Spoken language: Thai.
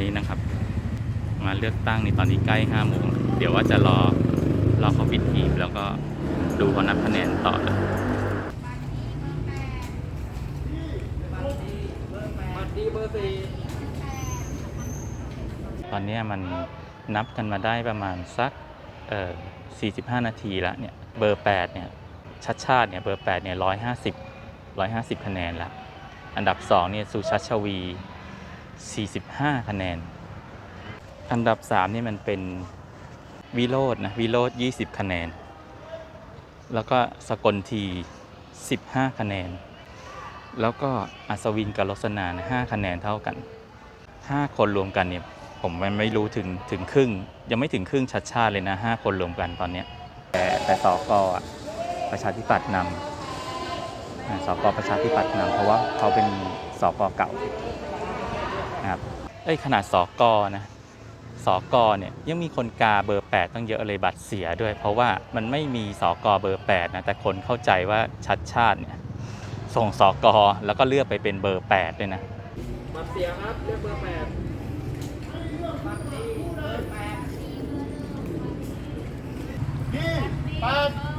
นี้นะครับ มาเลือกตั้งในตอนนี้ใกล้ห้าโมงเดี๋ยวว่าจะรอรอเขาปิดหีบแล้วก็ดูเขานับคะแนนต่อเลยบัตอนนี้มันนับกันมาได้ประมาณสักเอ่อ45 นาทีแล้วเนี่ยเบอร์ 8 เนี่ยชัดชาติเนี่ยเบอร์ 8 เนี่ย 150 150 คะแนนล้วอันดับ 2 เนี่ยสุชัชวี 45 คะแนน อันดับ 3 นี่มันเป็นวิโรจนะวิโรจ20 คะแนน แล้วก็สกลที 15 คะแนน แล้วก็อัศวินกับลสนานะ5คะแนนเท่ากัน 5 คนรวมกันเนี่ยผมมันไม่รู้ถึงถึงครึ่ง ยังไม่ถึงครึ่งชัดชาติเลยนะ 5 คนรวมกันตอนเนี้ยแต่แต่สกอะประชาธิปัตย์นำอ่าสกประชาธิปัตย์นำเพราะว่าเขาเป็นสกเก่า นะครับเอ้ยขนาดสกนะสกเนี่ยยังมีคนกาเบอร์ 8 ตั้งเยอะเลยบัตรเสียด้วย เพราะว่ามันไม่มีสกเบอร์8นะแต่คนเข้าใจว่าชัดชาติเนี่ยส่งสกแล้วก็เลือกไปเป็นเบอร์ 8 ด้วยนะบัตรเสียครับเลือกเบอร์แป